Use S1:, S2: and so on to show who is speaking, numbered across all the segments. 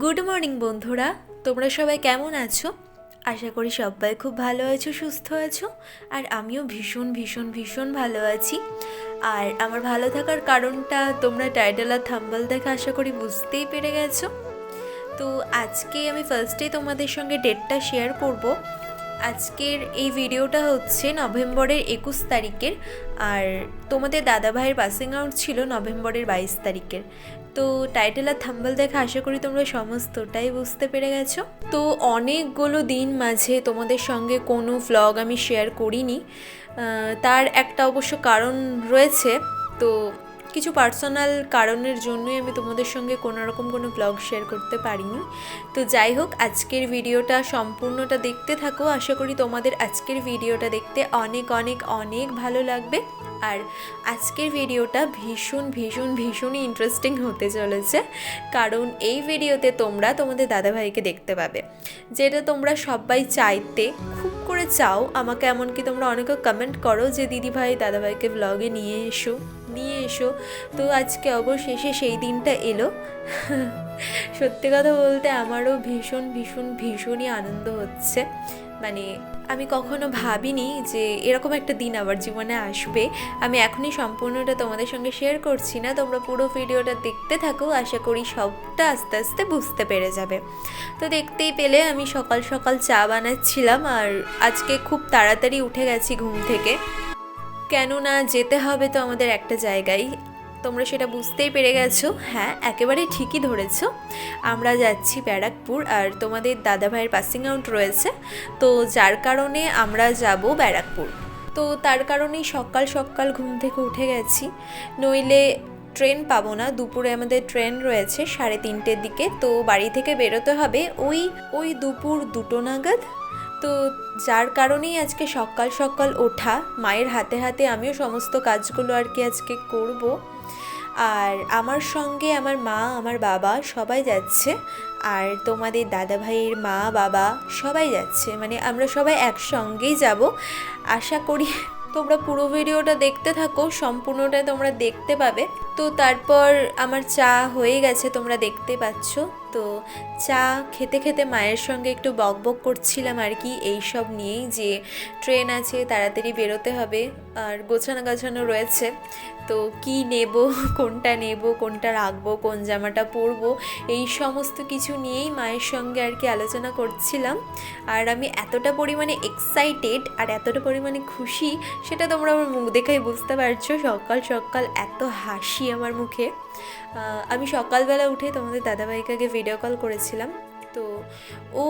S1: Good morning বন্ধুরা। তোমরা সবাই কেমন আছো? আশা করি সবাই খুব ভালো আছো, সুস্থ আছো, আর আমিও ভীষণ ভীষণ ভীষণ ভালো আছি। আর আমার ভালো থাকার কারণটা তোমরা টাইটেল আর থাম্বল দেখে আশা করি বুঝতেই পেরে গেছো। তো আজকে আমি ফার্স্টে তোমাদের সঙ্গে ডেটটা শেয়ার করব। আজকের এই ভিডিওটা হচ্ছে নভেম্বরের একুশ তারিখের। আর তোমাদের দাদাভাইয়ের পাসিং আউট ছিল নভেম্বরের বাইশ তারিখের। তো টাইটেল আর থাম্বল দেখে আশা করি তোমরা সমস্তটাই বুঝতে পেরে গেছো। তো অনেকগুলো দিন মাঝে তোমাদের সঙ্গে কোনো ভ্লগ আমি শেয়ার করিনি। তার একটা অবশ্য কারণ রয়েছে। তো কিছু পার্সোনাল কারণের জন্যই আমি তোমাদের সঙ্গে কোনো রকম কোনো ব্লগ শেয়ার করতে পারিনি। তো যাই হোক, আজকের ভিডিওটা সম্পূর্ণটা দেখতে থাকো। আশা করি তোমাদের আজকের ভিডিওটা দেখতে অনেক অনেক অনেক ভালো লাগবে। আর আজকের ভিডিওটা ভীষণ ভীষণ, ভীষণই ইন্টারেস্টিং হতে চলেছে। কারণ এই ভিডিওতে তোমরা তোমাদের দাদাভাইকে দেখতে পাবে। যেটা তোমরা সবাই চাইতে, খুব করে চাও। আমাকে এমনকি তোমরা অনেকে কমেন্ট করো যে, দিদিভাই, দাদাভাইকে ব্লগে নিয়ে এসো। নিয়ে এসো। তো আজকে অবশেষে সেই দিনটা এলো। সত্যি কথা বলতে আমারও ভীষণ ভীষণ, ভীষণই আনন্দ হচ্ছে। মানে আমি কখনো ভাবিনি যে এরকম একটা দিন আমার জীবনে আসবে। আমি এখনই সম্পূর্ণটা তোমাদের সঙ্গে শেয়ার করছি না। তোমরা পুরো ভিডিওটা দেখতে থাকো। আশা করি সবটা আস্তে আস্তে বুঝতে পেরে যাবে। তো দেখতেই পেলে আমি সকাল সকাল চা বানাচ্ছিলাম আর আজকে খুব তাড়াতাড়ি উঠে গেছি ঘুম থেকে। কেননা যেতে হবে তো আমাদের একটা জায়গায়। তোমরা সেটা বুঝতেই পেরে গেছো। হ্যাঁ একেবারে ঠিকই ধরেছো। আমরা যাচ্ছি ব্যারাকপুর আর তোমাদের দাদাভাইয়ের পাসিং আউট রয়েছে। তো যার কারণে আমরা যাব ব্যারাকপুর। তো তার কারণেই সকাল সকাল ঘুম থেকে উঠে গেছি। নইলে ট্রেন পাবো না। দুপুরে আমাদের ট্রেন রয়েছে সাড়ে তিনটের দিকে। তো বাড়ি থেকে বেরোতে হবে ওই ওই দুপুর দুটো নাগাদ। তো যার কারণেই আজকে সকাল সকাল ওঠা, মায়ের হাতে হাতে আমিও সমস্ত কাজগুলো আর কি আজকে করব। আর আমার সঙ্গে আমার মা, আমার বাবা সবাই যাচ্ছে, আর তোমাদের দাদা ভাইয়ের মা, বাবা সবাই যাচ্ছে। মানে আমরা সবাই একসঙ্গেই যাব। আশা করি তোমরা পুরো ভিডিওটা দেখতে থাকো, সম্পূর্ণটা তোমরা দেখতে পাবে। তো তারপর আমার চা হয়ে গেছে, তোমরা দেখতে পাচ্ছ। তো চা খেতে খেতে মায়ের সঙ্গে একটু বক বক করছিলাম আর কি, এই সব নিয়েই যে ট্রেন আছে, তাড়াতাড়ি বেরোতে হবে আর গোছানো গাছানো রয়েছে। তো কি নেব, কোনটা নেব, কোনটা রাখব, কোন জামাটা পরবো, এই সমস্ত কিছু নিয়েই মায়ের সঙ্গে আর কি আলোচনা করছিলাম। আর আমি এতটা পরিমাণে এক্সাইটেড আর এতটা পরিমাণে খুশি, সেটা তোমরা আমার মুখ দেখাই বুঝতে পারছ। সকাল সকাল এত হাসি আমার মুখে। আমি সকালবেলা উঠে তোমাদের দাদাভাইকে ভিডিও কল করেছিলাম। তো ও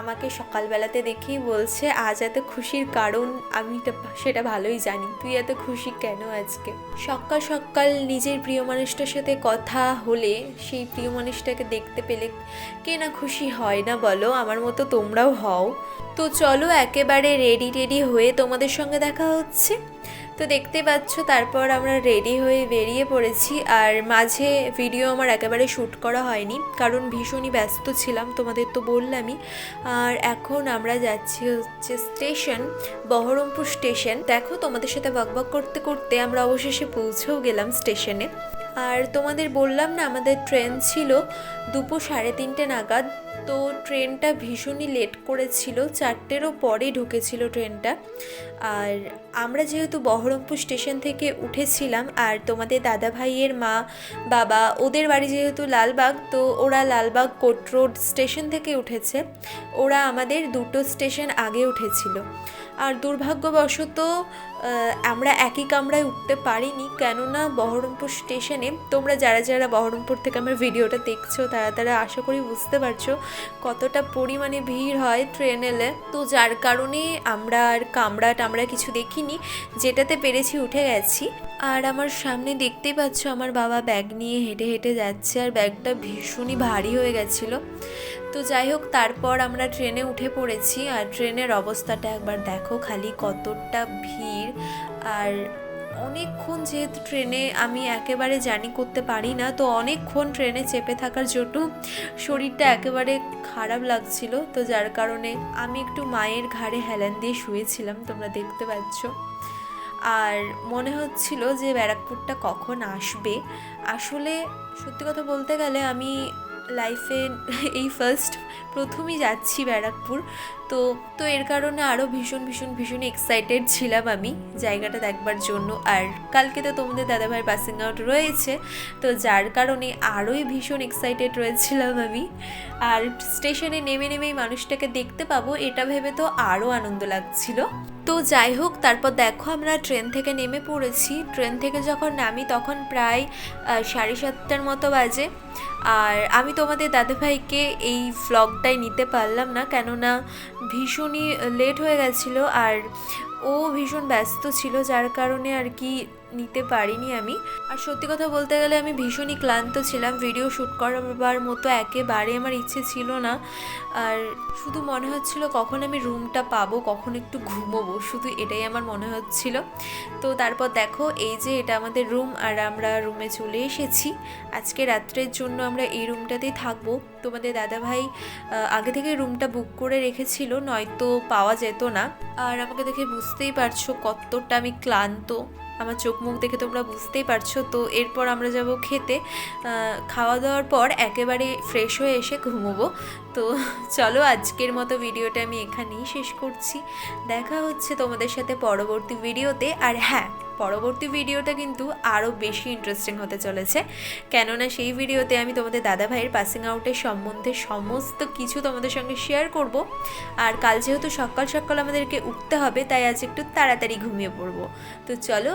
S1: আমাকে সকালবেলাতে দেখেই বলছে, আজ এত খুশির কারণ, আমি সেটা ভালোই জানি। তুই এত খুশি কেন আজকে? সকাল সকাল নিজের প্রিয় মানুষটার সাথে কথা হলে, সেই প্রিয় মানুষটাকে দেখতে পেলে কে না খুশি হয় না বলো, আমার মতো তোমরাও হও। তো চলো একেবারে রেডি রেডি হয়ে তোমাদের সঙ্গে দেখা হচ্ছে। তো দেখতে পাচ্ছ, তারপর আমরা রেডি হয়ে বেরিয়ে পড়েছি। আর মাঝে ভিডিও আমার একেবারে শ্যুট করা হয়নি, কারণ ভীষণই ব্যস্ত ছিলাম, তোমাদের তো বললামই। আর এখন আমরা যাচ্ছি হচ্ছে স্টেশন বহরমপুর স্টেশন দেখো তোমাদের সাথে বকবক করতে করতে আমরা অবশেষে পৌঁছেও গেলাম স্টেশনে আর তোমাদের বললাম না, আমাদের ট্রেন ছিল দুপুর সাড়ে তিনটে নাগাদ। তো ট্রেনটা ভীষণই লেট করেছিল, চারটেরও পরে ঢুকেছিল ট্রেনটা। আর আমরা যেহেতু বহরমপুর স্টেশন থেকে উঠেছিলাম, আর তোমাদের দাদা ভাইয়ের মা, বাবা, ওদের বাড়ি যেহেতু লালবাগ, তো ওরা লালবাগ কোট রোড স্টেশন থেকে উঠেছে। ওরা আমাদের দুটো স্টেশন আগে উঠেছিল। আর দুর্ভাগ্যবশত আমরা একই কামরায় উঠতে পারিনি। কেননা বহরমপুর স্টেশনে তোমরা যারা যারা বহরমপুর থেকে আমার ভিডিওটা দেখছ, তারা তারা আশা করি বুঝতে পারছ কতটা পরিমাণে ভিড় হয় ট্রেন এলে। তো যার কারণে আমরা আর কামরা টামরা কিছু দেখিনি, যেটাতে পেরেছি উঠে গেছি। আর আমার সামনে দেখতেই পাচ্ছ আমার বাবা ব্যাগ নিয়ে হেঁটে হেঁটে যাচ্ছে আর ব্যাগটা ভীষণই ভারী হয়ে গেছিল। তো যাই হোক, তারপর আমরা ট্রেনে উঠে পড়েছি আর ট্রেনের অবস্থাটা একবার দেখো খালি কতটা ভিড়। আর অনেকক্ষণ যেহেতু ট্রেনে আমি একেবারে জার্নি করতে পারি না, তো অনেকক্ষণ ট্রেনে চেপে থাকার জন্য শরীরটা একেবারে খারাপ লাগছিল। তো যার কারণে আমি একটু মায়ের ঘাড়ে হেলান দিয়ে শুয়েছিলাম, তোমরা দেখতে পাচ্ছ। আর মনে হচ্ছিল যে ব্যারাকপুরটা কখন আসবে। আসলে সত্যি কথা বলতে গেলে আমি লাইফে এই ফার্স্ট প্রথমই যাচ্ছি ব্যারাকপুর। তো তো এর কারণে আরও ভীষণ ভীষণ ভীষণ এক্সাইটেড ছিলাম আমি জায়গাটা দেখবার জন্য। আর কালকে তো তোমাদের দাদাভাইয়ের পাসিং আউট রয়েছে, তো যার কারণে আরোই ভীষণ এক্সাইটেড রয়েছিলাম আমি। আর স্টেশনে নেমে, নেমেই মানুষটাকে দেখতে পাবো, এটা ভেবে তো আরও আনন্দ লাগছিল। তো যাই হোক, তারপর দেখো আমরা ট্রেন থেকে নেমে পড়েছি। ট্রেন থেকে যখন নামি তখন প্রায় সাড়ে সাতটার মতো বাজে। আর আমি তোমাদের দাদাভাইকে এই ভ্লগটাই নিতে পারলাম না, কেননা ভীষণই লেট হয়ে গেছিল। আর ও ভীষণ ব্যস্ত ছিল, যার কারণে আর কি নিতে পারিনি আমি। আর সত্যি কথা বলতে গেলে আমি ভীষণই ক্লান্ত ছিলাম। ভিডিও শ্যুট করার মতো একেবারে আমার ইচ্ছে ছিল না। আর শুধু মনে হচ্ছিল কখন আমি রুমটা পাবো, কখন একটু ঘুমোবো, শুধু এটাই আমার মনে হচ্ছিল। তো তারপর দেখো, এই যে এটা আমাদের রুম আর আমরা রুমে চলে এসেছি। আজকে রাত্রের জন্য আমরা এই রুমটাতেই থাকব। তোমাদের দাদাভাই আগে থেকে রুমটা বুক করে রেখেছিল, নয়তো পাওয়া যেত না। আর আমাকে দেখে বুঝতেই পারছ কতটা আমি ক্লান্ত। আমার চোখ মুখ দেখে তোমরা বুঝতেই পারছ। তো এরপর আমরা যাব খেতে। খাওয়া দাওয়ার পর একেবারে ফ্রেশ হয়ে এসে ঘুমোবো। তো চলো আজকের মতো ভিডিওটা আমি এখানেই শেষ করছি। দেখা হচ্ছে তোমাদের সাথে পরবর্তী ভিডিওতে। আর হ্যাঁ পরবর্তী ভিডিওটা কিন্তু আরও বেশি ইন্টারেস্টিং হতে চলেছে। কেননা সেই ভিডিওতে আমি তোমাদের দাদাভাইয়ের পাসিং আউটের সম্বন্ধে সমস্ত কিছু তোমাদের সঙ্গে শেয়ার করব। আর কাল যেহেতু সকাল সকাল আমাদেরকে উঠতে হবে, তাই আজ একটু তাড়াতাড়ি ঘুমিয়ে পড়ব। তো চলো